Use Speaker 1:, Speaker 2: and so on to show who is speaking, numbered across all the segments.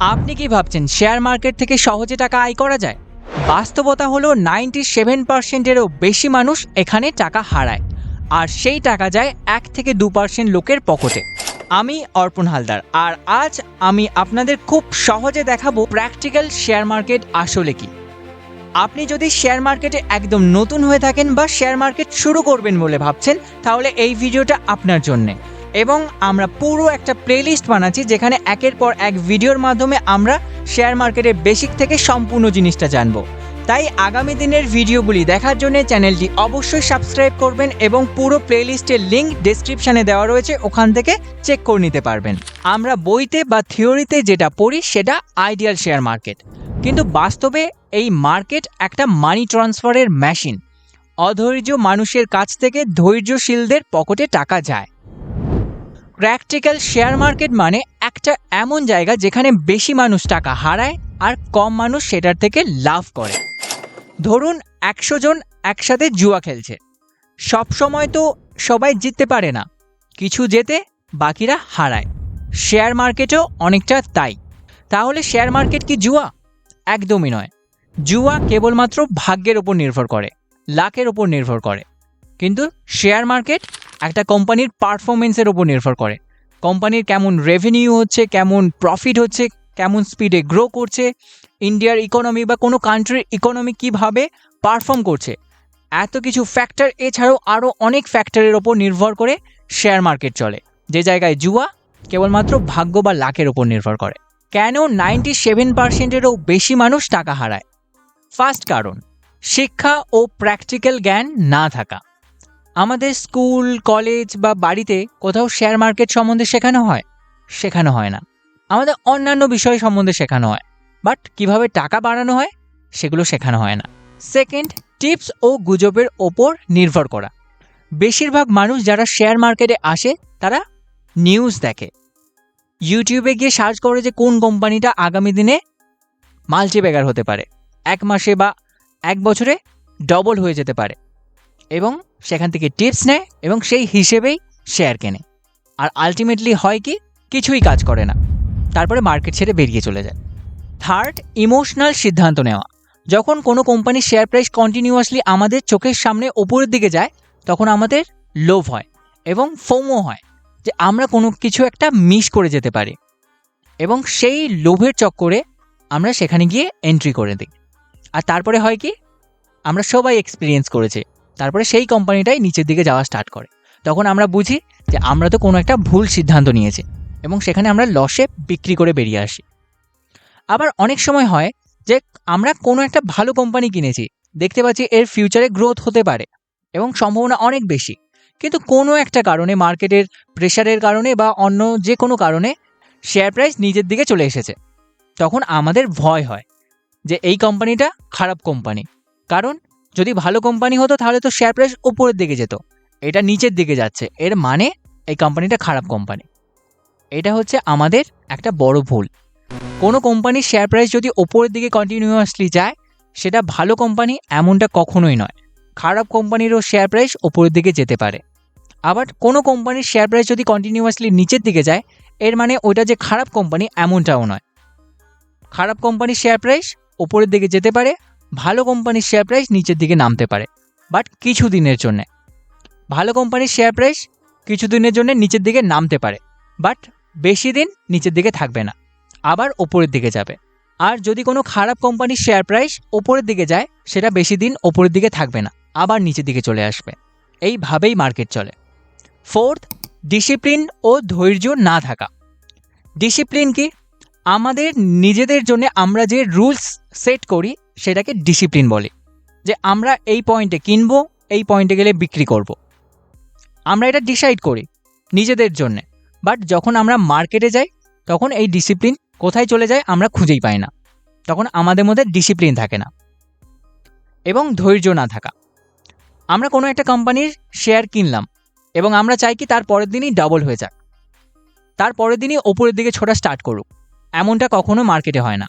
Speaker 1: আপনি কি ভাবছেন শেয়ার মার্কেট থেকে সহজে টাকা আয় করা যায়? বাস্তবতা হলো নাইনটি সেভেন পার্সেন্টেরও বেশি মানুষ এখানে টাকা হারায়। আর সেই টাকা যায় এক থেকে দু পার্সেন্ট লোকের পকেটে। আমি অর্পণ হালদার, আর আজ আমি আপনাদের খুব সহজে দেখাবো প্র্যাকটিক্যাল শেয়ার মার্কেট আসলে কি। আপনি যদি শেয়ার মার্কেটে একদম নতুন হয়ে থাকেন বা শেয়ার মার্কেট শুরু করবেন বলে ভাবছেন, তাহলে এই ভিডিওটা আপনার জন্যে। এবং আমরা পুরো একটা প্লেলিস্ট বানাচ্ছি যেখানে একের পর এক ভিডিওর মাধ্যমে আমরা শেয়ার মার্কেটের বেসিক থেকে সম্পূর্ণ জিনিসটা জানব। তাই আগামী দিনের ভিডিওগুলি দেখার জন্য চ্যানেলটি অবশ্যই সাবস্ক্রাইব করবেন এবং পুরো প্লেলিস্টের লিঙ্ক ডিসক্রিপশানে দেওয়া রয়েছে, ওখান থেকে চেক করে নিতে পারবেন। আমরা বইতে বা থিওরিতে যেটা পড়ি সেটা আইডিয়াল শেয়ার মার্কেট কিন্তু বাস্তবে এই মার্কেট একটা মানি ট্রান্সফারের মেশিন অধৈর্য মানুষের কাছ থেকে ধৈর্যশীলদের পকেটে টাকা যায়। প্র্যাকটিক্যাল শেয়ার মার্কেট মানে একটা এমন জায়গা যেখানে বেশি মানুষ টাকা হারায় আর কম মানুষ সেটার থেকে লাভ করে। ধরুন একশো জন একসাথে জুয়া খেলছে। সব সময় তো সবাই জিততে পারে না। কিছু জেতে বাকিরা হারায়। শেয়ার মার্কেটও অনেকটা তাই। তাহলে শেয়ার মার্কেট কি জুয়া? একদমই নয়। জুয়া কেবলমাত্র ভাগ্যের ওপর নির্ভর করে লাকের ওপর নির্ভর করে। কিন্তু শেয়ার মার্কেট একটা কোম্পানির পারফরমেন্সের ওপর নির্ভর করে। কোম্পানির কেমন রেভিনিউ হচ্ছে, কেমন প্রফিট হচ্ছে, কেমন স্পিডে গ্রো করছে ইন্ডিয়ার ইকোনমি বা কোনো কান্ট্রির ইকোনমি কীভাবে পারফর্ম করছে। এত কিছু ফ্যাক্টর এছাড়াও আরও অনেক ফ্যাক্টরের ওপর নির্ভর করে শেয়ার মার্কেট চলে। যে জায়গায় জুয়া কেবলমাত্র ভাগ্য বা লাকের ওপর নির্ভর করে। কেন নাইনটি সেভেন পার্সেন্টেরও বেশি মানুষ টাকা হারায়? ফার্স্ট কারণ, শিক্ষা ও প্র্যাকটিক্যাল জ্ঞান না থাকা। আমাদের স্কুল, কলেজ বা বাড়িতে কোথাও শেয়ার মার্কেট সম্বন্ধে শেখানো হয়? শেখানো হয় না। আমাদের অন্যান্য বিষয় সম্বন্ধে শেখানো হয়। বাট কীভাবে টাকা বাড়ানো হয়? সেগুলো শেখানো হয় না। সেকেন্ড টিপস ও গুজবের ওপর নির্ভর করা। বেশিরভাগ মানুষ যারা শেয়ার মার্কেটে আসে, তারা নিউজ দেখে। ইউটিউবে গিয়ে সার্চ করে যে কোন কোম্পানিটা আগামী দিনে মাল্টিব্যাগার হতে পারে। এক মাসে বা এক বছরে ডবল হয়ে যেতে পারে। এবং সেখান থেকে টিপস নেয় এবং সেই হিসেবেই শেয়ার কেনে। আর আলটিমেটলি হয় কি, কিছুই কাজ করে না। তারপরে মার্কেট ছেড়ে বেরিয়ে চলে যায়। থার্ড ইমোশনাল সিদ্ধান্ত নেওয়া। যখন কোনো কোম্পানির শেয়ার প্রাইস কন্টিনিউয়াসলি আমাদের চোখের সামনে ওপরের দিকে যায়, তখন আমাদের লোভ হয় এবং ফোমো হয় যে আমরা কোনো কিছু একটা মিস করে যেতে পারি। এবং সেই লোভের চক্করে আমরা সেখানে গিয়ে এন্ট্রি করে দিই। আর তারপরে হয় কি, আমরা সবাই এক্সপিরিয়েন্স করেছি। তারপরে সেই কোম্পানিটাই নিচের দিকে যাওয়া স্টার্ট করে। তখন আমরা বুঝি যে আমরা তো কোনো একটা ভুল সিদ্ধান্ত নিয়েছি এবং সেখানে আমরা লসে বিক্রি করে বেরিয়ে আসি। আবার অনেক সময় হয় যে আমরা কোনো একটা ভালো কোম্পানি কিনেছি, দেখতে পাচ্ছি এর ফিউচারে গ্রোথ হতে পারে এবং সম্ভাবনা অনেক বেশি। কিন্তু কোনো একটা কারণে মার্কেটের প্রেশারের কারণে বা অন্য যে কোনো কারণে শেয়ার প্রাইস নিজের দিকে চলে এসেছে। তখন আমাদের ভয় হয় যে এই কোম্পানিটা খারাপ কোম্পানি কারণ যদি ভালো কোম্পানি হতো, তাহলে তো শেয়ার প্রাইস ওপরের দিকে যেত। এটা নিচের দিকে যাচ্ছে। এর মানে এই কোম্পানিটা খারাপ কোম্পানি এটা হচ্ছে আমাদের একটা বড় ভুল। কোনো কোম্পানির শেয়ার প্রাইস যদি ওপরের দিকে কন্টিনিউয়াসলি যায়, সেটা ভালো কোম্পানি এমনটা কখনোই নয়। খারাপ কোম্পানিরও শেয়ার প্রাইস ওপরের দিকে যেতে পারে। আবার কোনো কোম্পানির শেয়ার প্রাইস যদি কন্টিনিউয়াসলি নিচের দিকে যায়, এর মানে ওইটা যে খারাপ কোম্পানি এমনটাও নয়। খারাপ কোম্পানির শেয়ার প্রাইস ওপরের দিকে যেতে পারে ভালো কোম্পানির শেয়ার প্রাইস নিচের দিকে নামতে পারে বাট কিছু দিনের জন্যে। ভালো কোম্পানির শেয়ার প্রাইস কিছু দিনের জন্য নিচের দিকে নামতে পারে বাট বেশি দিন নিচের দিকে থাকবে না, আবার ওপরের দিকে যাবে। আর যদি কোনো খারাপ কোম্পানির শেয়ার প্রাইস ওপরের দিকে যায়, সেটা বেশি দিন ওপরের দিকে থাকবে না, আবার নিচের দিকে চলে আসবে। এইভাবেই মার্কেট চলে। ফোর্থ ডিসিপ্লিন ও ধৈর্য না থাকা। ডিসিপ্লিন কি? আমাদের নিজেদের জন্য আমরা যে রুলস সেট করি সেটাকে ডিসিপ্লিন বলে। যে আমরা এই পয়েন্টে কিনবো, এই পয়েন্টে গেলে বিক্রি করব। আমরা এটা ডিসাইড করি নিজেদের জন্যে। বাট যখন আমরা মার্কেটে যাই, তখন এই ডিসিপ্লিন কোথায় চলে যায় আমরা খুঁজেই পাই না। তখন আমাদের মধ্যে ডিসিপ্লিন থাকে না। এবং ধৈর্য না থাকা। আমরা কোনো একটা কোম্পানির শেয়ার কিনলাম এবং আমরা চাই কি তার পরের দিনই ডাবল হয়ে যাক। তার পরের দিনই ওপরের দিকে ছোটা স্টার্ট করুক। এমনটা কখনো মার্কেটে হয় না।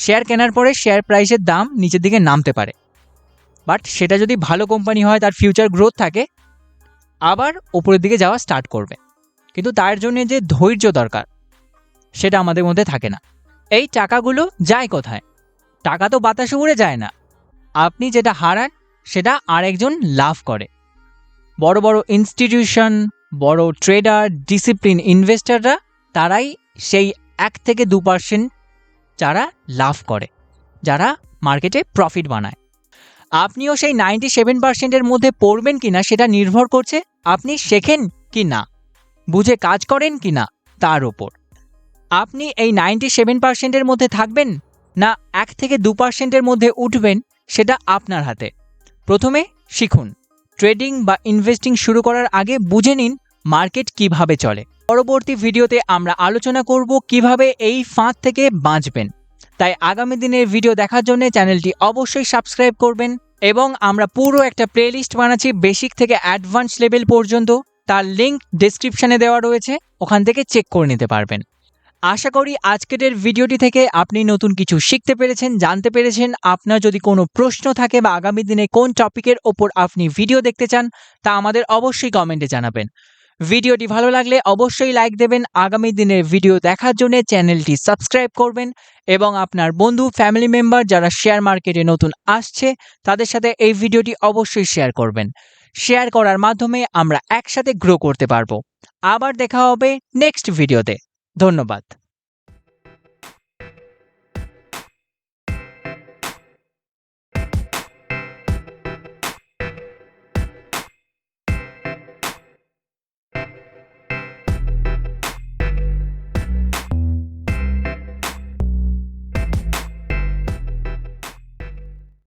Speaker 1: শেয়ার কেনার পরে শেয়ার প্রাইসের দাম নিচের দিকে নামতে পারে। বাট সেটা যদি ভালো কোম্পানি হয়, তার ফিউচার গ্রোথ থাকে, আবার ওপরের দিকে যাওয়া স্টার্ট করবে। কিন্তু তার জন্য যে ধৈর্য দরকার, সেটা আমাদের মধ্যে থাকে না। এই টাকাগুলো যায় কোথায়? টাকা তো বাতাসে উড়ে যায় না। আপনি যেটা হারান, সেটা আরেকজন লাভ করে। বড় বড় ইনস্টিটিউশন বড় ট্রেডার ডিসিপ্লিন ইনভেস্টাররা তারাই সেই এক থেকে দু পার্সেন্ট যারা লাভ করে, যারা মার্কেটে প্রফিট বানায়। আপনিও সেই নাইনটি সেভেন পার্সেন্টের মধ্যে পড়বেন কি না সেটা নির্ভর করছে আপনি শেখেন কি না, বুঝে কাজ করেন কি না তার ওপর আপনি এই নাইনটি সেভেন পার্সেন্টের মধ্যে থাকবেন না এক থেকে দু পার্সেন্টের মধ্যে উঠবেন সেটা আপনার হাতে। প্রথমে শিখুন। ট্রেডিং বা ইনভেস্টিং শুরু করার আগে বুঝে নিন মার্কেট কীভাবে চলে। পরবর্তী ভিডিওতে আমরা আলোচনা করব কীভাবে এই ফাঁদ থেকে বাঁচবেন। তাই আগামী দিনের ভিডিও দেখার জন্য চ্যানেলটি অবশ্যই সাবস্ক্রাইব করবেন এবং আমরা পুরো একটা প্লেলিস্ট বানাচ্ছি বেসিক থেকে অ্যাডভান্স লেভেল পর্যন্ত। তার লিঙ্ক ডিসক্রিপশানে দেওয়া রয়েছে, ওখান থেকে চেক করে নিতে পারবেন। আশা করি আজকের ভিডিওটি থেকে আপনি নতুন কিছু শিখতে পেরেছেন, জানতে পেরেছেন। আপনার যদি কোনো প্রশ্ন থাকে বা আগামী দিনে কোন টপিকের ওপর আপনি ভিডিও দেখতে চান, তা আমাদের অবশ্যই কমেন্টে জানাবেন। ভিডিওটি ভালো লাগলে অবশ্যই লাইক দেবেন। আগামী দিনের ভিডিও দেখার জন্য চ্যানেলটি সাবস্ক্রাইব করবেন এবং আপনার বন্ধু, ফ্যামিলি মেম্বার যারা শেয়ার মার্কেটে নতুন আসছে, তাদের সাথে এই ভিডিওটি অবশ্যই শেয়ার করবেন। শেয়ার করার মাধ্যমে আমরা একসাথে গ্রো করতে পারব। আবার দেখা হবে নেক্সট ভিডিওতে। ধন্যবাদ।